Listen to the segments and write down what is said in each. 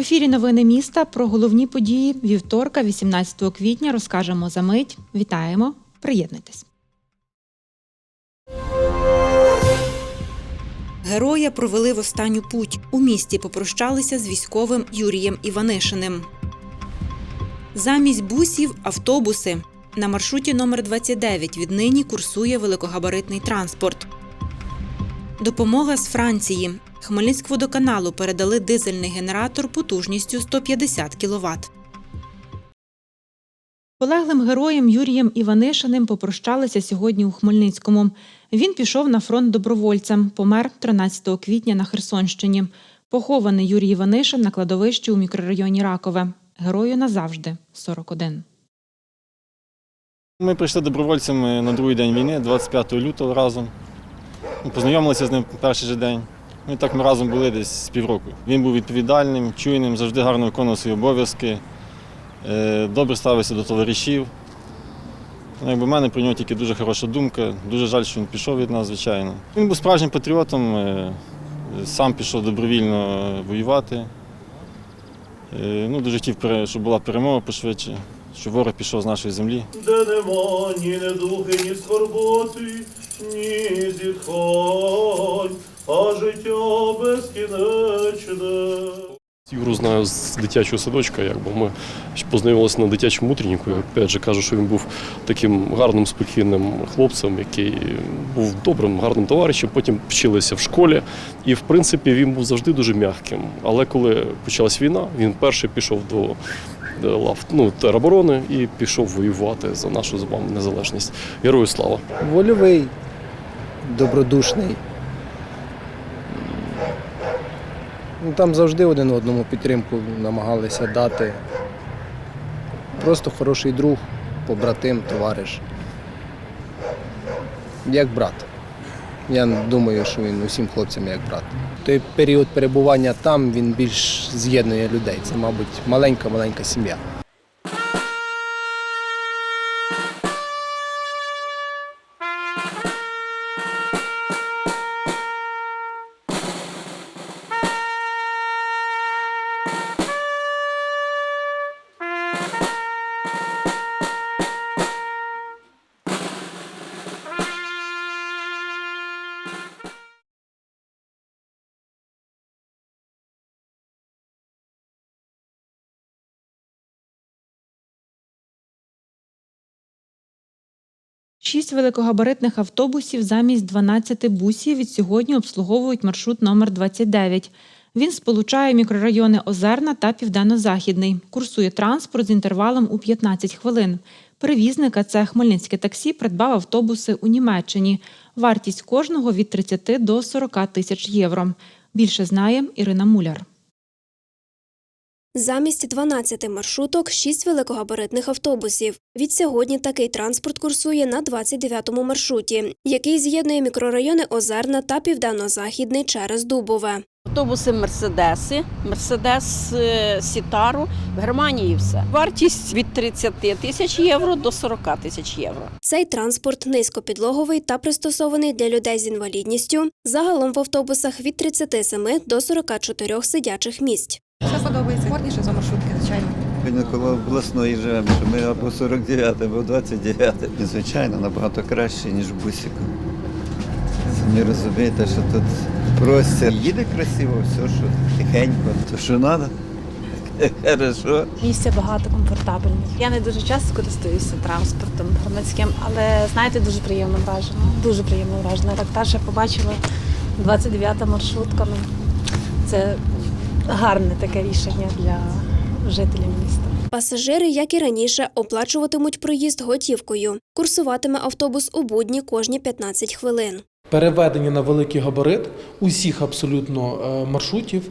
В ефірі новини міста про головні події вівторка, 18 квітня, розкажемо за мить. Вітаємо! Приєднуйтесь. Героя провели в останню путь. У місті попрощалися з військовим Юрієм Іванишиним. Замість бусів автобуси. На маршруті номер 29 віднині курсує великогабаритний транспорт. Допомога з Франції. Хмельницькводоканалу передали дизельний генератор потужністю 150 кВт. Полеглим героєм Юрієм Іванишиним попрощалися сьогодні у Хмельницькому. Він пішов на фронт добровольцем, помер 13 квітня на Херсонщині. Похований Юрій Іванишин на кладовищі у мікрорайоні Ракове. Герою назавжди 41. Ми прийшли добровольцями на другий день війни, 25 лютого разом. Ми Познайомилися з ним перший же день. І так ми разом були десь з півроку. Він був відповідальним, чуйним, завжди гарно виконував свої обов'язки, добре ставився до товаришів. Ну, якби в мене про нього тільки дуже хороша думка. Дуже жаль, що він пішов від нас, звичайно. Він був справжнім патріотом, е, сам пішов добровільно воювати. Е, Ну, дуже хотів, щоб була перемога пошвидше, щоб ворог пішов з нашої землі. де нема ні недуги, ні скорботи, ні зітхань, а життя безкінечне. Юру знаю з дитячого садочка, якби ми познайомилися на дитячому утренніку. Опять же кажу, що він був таким гарним, спокійним хлопцем, який був добрим, гарним товаришем. Потім вчилися в школі, і в принципі він був завжди дуже м'яким. Але коли почалась війна, він перший пішов до до лав ну, тероборони і пішов воювати за нашу з вами незалежність. Герою слава! вольовий, добродушний. Ну, там завжди один одному підтримку намагалися дати. Просто хороший друг, побратим, товариш. Як брат. Я думаю, що він усім хлопцям як брат. Той період перебування там він більш з'єднує людей. Це, мабуть, маленька-маленька сім'я. Шість великогабаритних автобусів замість 12 бусів від сьогодні обслуговують маршрут номер 29. Він сполучає мікрорайони Озерна та Південно-Західний. Курсує транспорт з інтервалом у 15 хвилин. Перевізника це Хмельницьке таксі придбав автобуси у Німеччині. Вартість кожного від 30 до 40 тисяч євро. Більше знає Ірина Муляр. Замість 12 маршруток – 6 великогабаритних автобусів. Від сьогодні такий транспорт курсує на 29-му маршруті, який з'єднує мікрорайони Озерна та Південно-Західний через Дубове. Автобуси Мерседеси, Мерседес е, Сітару в Германії все. Вартість від 30 тисяч євро до 40 тисяч євро. Цей транспорт низькопідлоговий та пристосований для людей з інвалідністю. Загалом в автобусах від 37 до 44 сидячих місць. Все подобається. Горніше за маршрутки, звичайно. Ми коло обласної живемо, що ми або 49, або 29. І, звичайно, набагато краще, ніж в бусику. Самі розумієте, що тут простір. Їде красиво, все, що тихенько, то що треба. Хорошо. Місця багато комфортабельних. Я не дуже часто користуюся транспортом громадським, але знаєте, дуже приємно вражено. Дуже приємно вражено. Так та ще побачила 29 маршрутка. Ну, Це гарне таке рішення для жителів міста. Пасажири, як і раніше, оплачуватимуть проїзд готівкою. Курсуватиме автобус у будні кожні 15 хвилин. Переведення на великий габарит усіх абсолютно е, маршрутів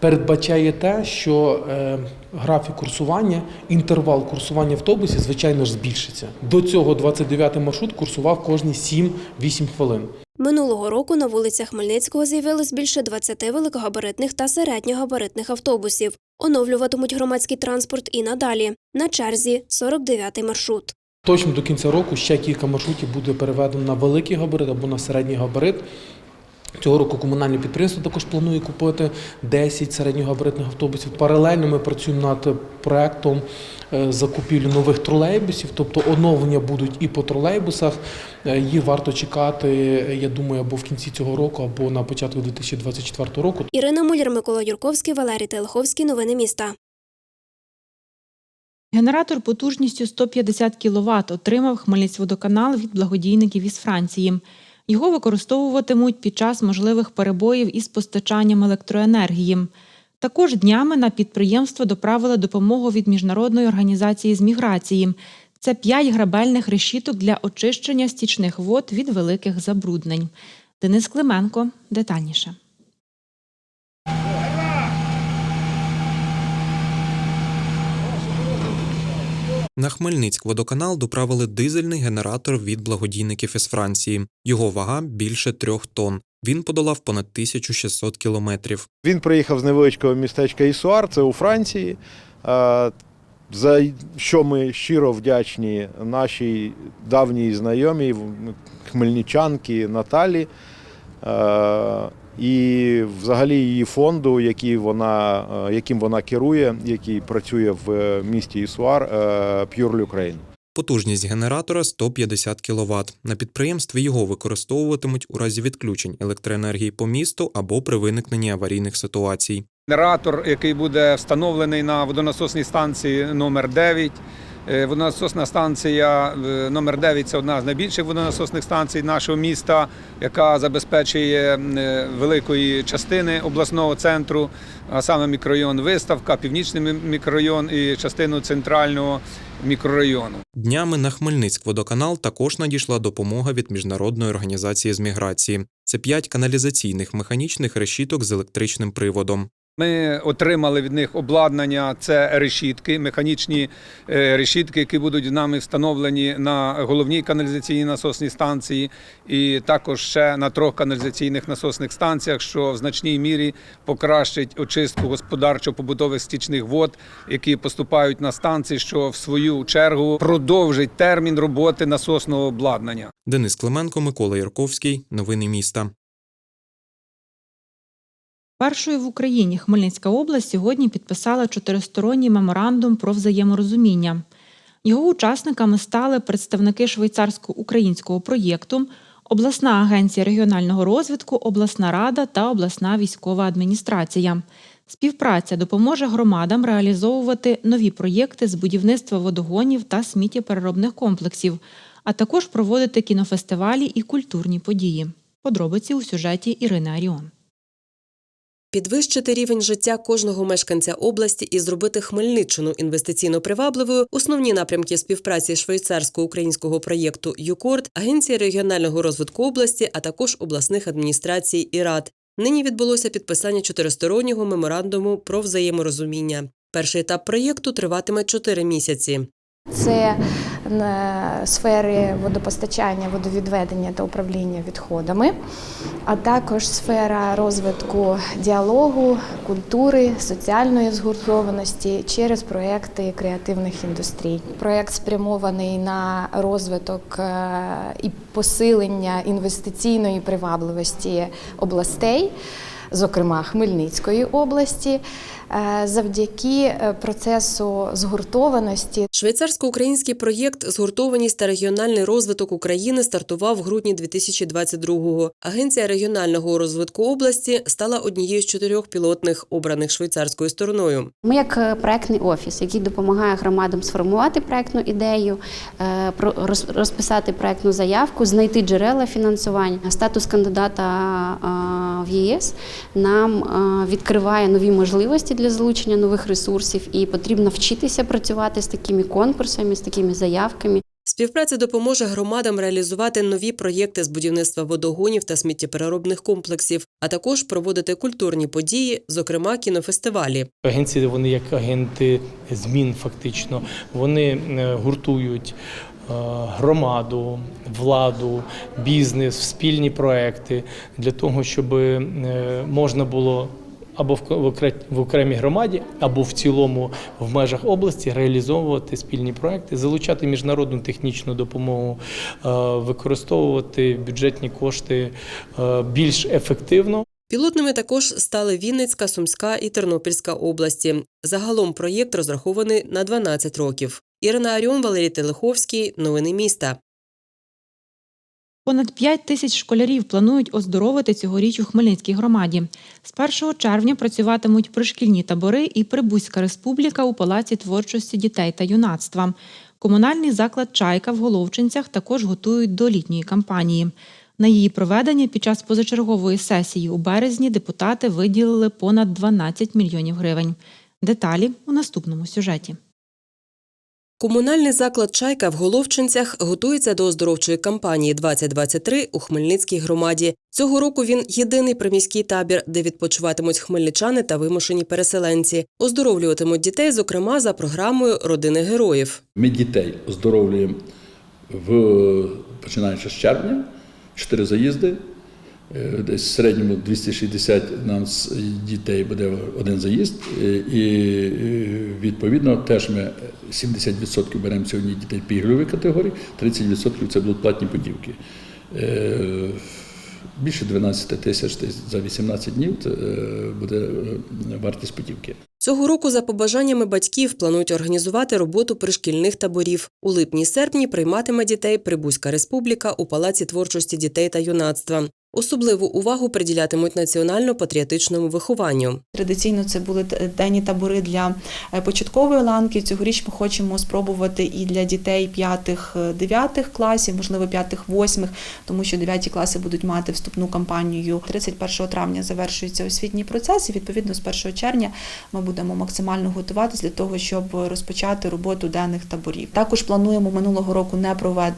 передбачає те, що е, графік курсування, інтервал курсування автобусів, звичайно ж, збільшиться. До цього 29-й маршрут курсував кожні 7-8 хвилин. Минулого року на вулицях Хмельницького з'явилось більше 20 великогабаритних та середньогабаритних автобусів. Оновлюватимуть громадський транспорт і надалі. На черзі 49-й маршрут. Точно до кінця року ще кілька маршрутів буде переведено на великий габарит або на середній габарит. Цього року комунальне підприємство також планує купити 10 середньогабаритних автобусів. Паралельно ми працюємо над проектом е, закупівлі нових тролейбусів, тобто оновлення будуть і по тролейбусах. Е, Їх варто чекати, я думаю, або в кінці цього року, або на початку 2024 року. Ірина Муляр, Микола Юрковський, Валерій Телеховський. Новини міста. Генератор потужністю 150 кВт отримав Хмельницькводоканал від благодійників із Франції. Його використовуватимуть під час можливих перебоїв із постачанням електроенергії. Також днями на підприємство доправили допомогу від міжнародної організації з міграції. Це п'ять грабельних решіток для очищення стічних вод від великих забруднень. Денис Клименко детальніше. На Хмельницьк водоканал доправили дизельний генератор від благодійників із Франції. Його вага більше трьох тонн. Він подолав понад 1600 кілометрів. Він приїхав з невеличкого містечка Ісуар, це у Франції. Е, За що ми щиро вдячні нашій давній знайомій хмельничанки Наталі е, і взагалі її фонду, який вона, е, яким вона керує, який працює в місті Ісуар е, Pure Ukraine. Потужність генератора 150 кВт. На підприємстві його використовуватимуть у разі відключень електроенергії по місту або при виникненні аварійних ситуацій. Генератор, який буде встановлений на водонасосній станції номер 9 Е, Водонасосна станція е, номер 9 це одна з найбільших водонасосних станцій нашого міста, яка забезпечує е, великої частини обласного центру, а саме мікрорайон Виставка, північний мікрорайон і частину центрального мікрорайону. Днями на Хмельницьк водоканал також надійшла допомога від міжнародної організації з міграції. Це п'ять каналізаційних механічних решіток з електричним приводом. Ми отримали від них обладнання. Це решітки, механічні е, решітки, які будуть нами встановлені на головній каналізаційній насосній станції, і також ще на трьох каналізаційних насосних станціях, що в значній мірі покращить очистку господарчо-побутових стічних вод, які поступають на станції, що в свою чергу продовжить термін роботи насосного обладнання. Денис Клименко, Микола Ярковський. Новини міста. Першою в Україні Хмельницька область сьогодні підписала чотиристоронній меморандум про взаєморозуміння. Його учасниками стали представники швейцарсько-українського проєкту, обласна агенція регіонального розвитку, обласна рада та обласна військова адміністрація. Співпраця допоможе громадам реалізовувати нові проєкти з будівництва водогонів та сміттєпереробних комплексів, а також проводити кінофестивалі і культурні події. Подробиці у сюжеті Ірини Аріон. Підвищити рівень життя кожного мешканця області і зробити Хмельниччину інвестиційно привабливою – основні напрямки співпраці швейцарсько-українського проєкту ЮКОРД, Агенції регіонального розвитку області, а також обласних адміністрацій і рад. Нині відбулося підписання чотиристороннього меморандуму про взаєморозуміння. Перший етап проєкту триватиме чотири місяці. Це е, сфери водопостачання, водовідведення та управління відходами, а також сфера розвитку діалогу, культури, соціальної згуртованості через проекти креативних індустрій. Проект спрямований на розвиток е, і посилення інвестиційної привабливості областей. Зокрема, Хмельницької області, завдяки е, процесу згуртованості Швейцарсько-український проєкт Згуртованість та регіональний розвиток України стартував в грудні 2022-го. Агенція регіонального розвитку області стала однією з чотирьох пілотних, обраних швейцарською стороною. Ми як е, проектний офіс, який допомагає громадам сформувати проектну ідею, е, розписати проектну заявку, знайти джерела фінансування. Статус кандидата е, в ЄС нам е, відкриває нові можливості для залучення нових ресурсів, і потрібно вчитися працювати з такими конкурсами, з такими заявками. Співпраця допоможе громадам реалізувати нові проєкти з будівництва водогонів та сміттєпереробних комплексів, а також проводити культурні події, зокрема кінофестивалі. Агенції вони як агенти змін, фактично. Вони е, гуртують е, громаду, владу, бізнес, спільні проекти для того, щоб е, можна було або в окремій громаді, або в цілому в межах області реалізовувати спільні проекти, залучати міжнародну технічну допомогу, е, використовувати бюджетні кошти е, більш ефективно. Пілотними також стали Вінницька, Сумська і Тернопільська області. Загалом проєкт розрахований на 12 років. Ірина Аріон, Валерій Телеховський. Новини міста. Понад 5 тисяч школярів планують оздоровити цьогоріч у Хмельницькій громаді. З 1 червня працюватимуть пришкільні табори і Прибузька республіка у Палаці творчості дітей та юнацтва. Комунальний заклад Чайка в Головчинцях також готують до літньої кампанії. На її проведення під час позачергової сесії у березні депутати виділили понад 12 мільйонів гривень. Деталі у наступному сюжеті. Комунальний заклад Чайка в Головчинцях готується до оздоровчої кампанії 2023 у Хмельницькій громаді. Цього року він єдиний приміський табір, де відпочиватимуть хмельничани та вимушені переселенці. Оздоровлюватимуть дітей, зокрема за програмою Родини героїв. Ми дітей оздоровлюємо в, починаючи з червня, чотири заїзди. Е, Десь в середньому 260 нам дітей буде один заїзд. Е, І е, відповідно теж ми 70% беремо сьогодні дітей пільгової категорії, 30% це будуть платні путівки. Е, Більше 12 тисяч за 18 днів буде вартість путівки. Цього року, за побажаннями батьків, планують організувати роботу пришкільних таборів. У липні-серпні прийматиме дітей Прибузька республіка у Палаці творчості дітей та юнацтва. Особливу увагу приділятимуть національно-патріотичному вихованню. Традиційно це були денні табори для е, початкової ланки. Цьогоріч ми хочемо спробувати і для дітей 5-9 класів, можливо, 5-8, тому що 9 класи будуть мати вступну кампанію. 31 травня завершується освітній процес, і відповідно з 1 червня ми будемо максимально готуватися для того, щоб розпочати роботу денних таборів. Також плануємо минулого року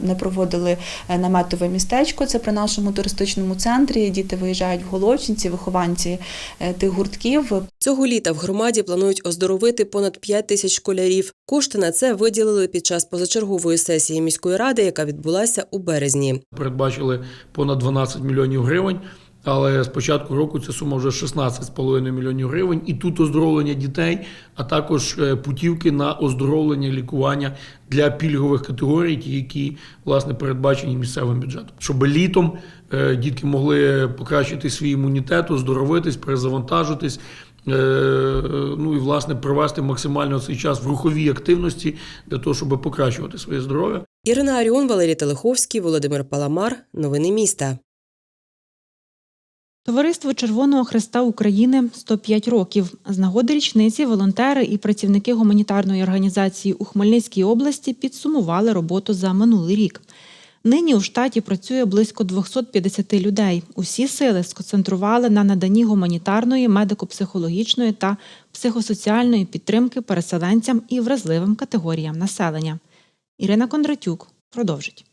не проводили е, наметове містечко. Це при нашому туристичному центрі. Діти виїжджають в Голочинці, вихованці е, тих гуртків. Цього літа в громаді планують оздоровити понад 5 тисяч школярів. Кошти на це виділили під час позачергової сесії міської ради, яка відбулася у березні. Передбачили понад 12 мільйонів гривень. Але з початку року ця сума вже 16,5 мільйонів гривень. І тут оздоровлення дітей, а також е, путівки на оздоровлення лікування для пільгових категорій, ті, які власне передбачені місцевим бюджетом. Щоб літом е, дітки могли покращити свій імунітет, оздоровитись, перезавантажитись. е, Ну і власне провести максимально цей час в руховій активності для того, щоб покращувати своє здоров'я. Ірина Аріон, Валерій Телеховський, Володимир Паламар. Новини міста. Товариство Червоного Хреста України 105 років. З нагоди річниці волонтери і працівники гуманітарної організації у Хмельницькій області підсумували роботу за минулий рік. Нині у штаті працює близько 250 людей. Усі сили сконцентрували на наданні гуманітарної, медико-психологічної та психосоціальної підтримки переселенцям і вразливим категоріям населення. Ірина Кондратюк продовжить.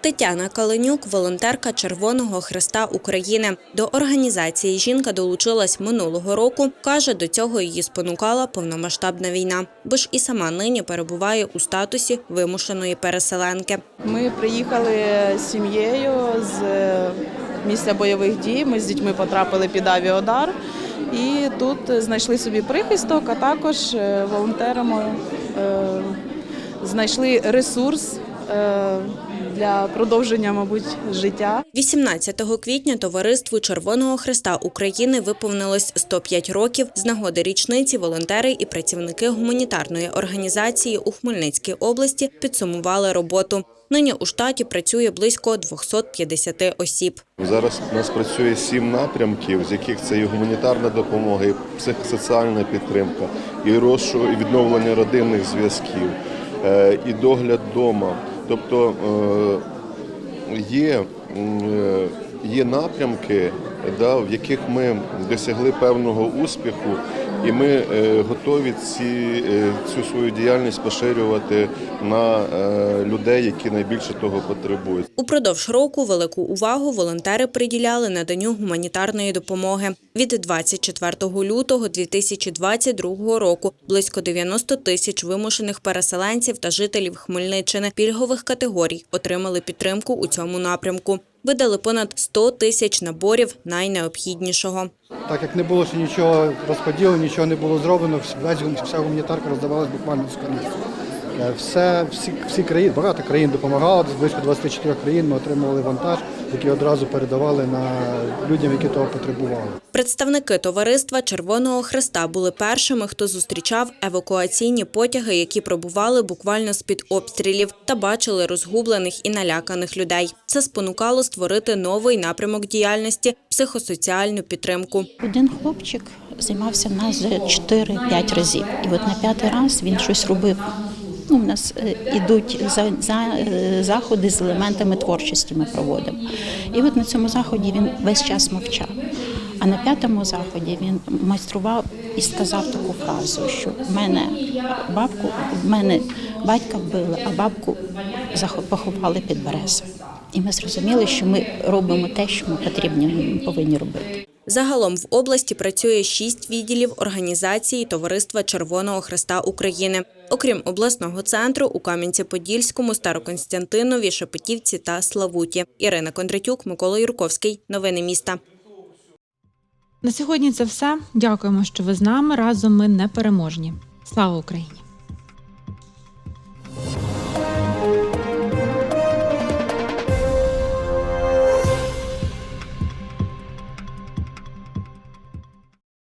Тетяна Каленюк, волонтерка Червоного Хреста України. До організації жінка долучилась минулого року. Каже, до цього її спонукала повномасштабна війна, бо ж і сама нині перебуває у статусі вимушеної переселенки. Ми приїхали з сім'єю з місця бойових дій. Ми з дітьми потрапили під авіадар. І тут знайшли собі прихисток, а також е, волонтерами е, знайшли ресурс е, для продовження, мабуть, життя. 18 квітня товариству Червоного Хреста України виповнилось 105 років. З нагоди річниці волонтери і працівники гуманітарної організації у Хмельницькій області підсумували роботу. Нині у штаті працює близько 250 осіб. Зараз у нас працює сім напрямків, з яких це і гуманітарна допомога, і психосоціальна підтримка, і розшук, і відновлення родинних зв'язків, е, і догляд вдома. Тобто е, є, е, є напрямки, да, в яких ми досягли певного успіху, і ми е, готові ці, е, цю свою діяльність поширювати на е, людей, які найбільше того потребують. Упродовж року велику увагу волонтери приділяли наданню гуманітарної допомоги. Від 24 лютого 2022 року близько 90 тисяч вимушених переселенців та жителів Хмельниччини пільгових категорій отримали підтримку у цьому напрямку. видали понад 100 тисяч наборів найнеобхіднішого. Так як не було ще нічого розподілу, нічого не було зроблено, весь вся гуманітарка роздавалась буквально з конець. Все, всі, всі країни, багато країн допомагало, близько 24 країн ми отримували вантаж, який одразу передавали на людям, які того потребували. Представники товариства Червоного Хреста були першими, хто зустрічав евакуаційні потяги, які пробували буквально з-під обстрілів, та бачили розгублених і наляканих людей. Це спонукало створити новий напрямок діяльності психосоціальну підтримку. Один хлопчик займався в нас вже 4-5 разів. І от на п'ятий раз він щось робив. Ну, у нас е, ідуть за, за, е, заходи з елементами творчості ми проводимо. І от на цьому заході він весь час мовчав. А на п'ятому заході він майстрував і сказав таку фразу, що в мене бабку, мене батька вбили, а бабку поховали під березою. І ми зрозуміли, що ми робимо те, що ми потрібні повинні робити. Загалом в області працює шість відділів організації Товариства Червоного Хреста України, окрім обласного центру у Кам'янці-Подільському, Староконстантинові, Шепетівці та Славуті. Ірина Кондратюк, Микола Юрковський. Новини міста. На сьогодні це все. Дякуємо, що ви з нами. Разом ми непереможні. Слава Україні!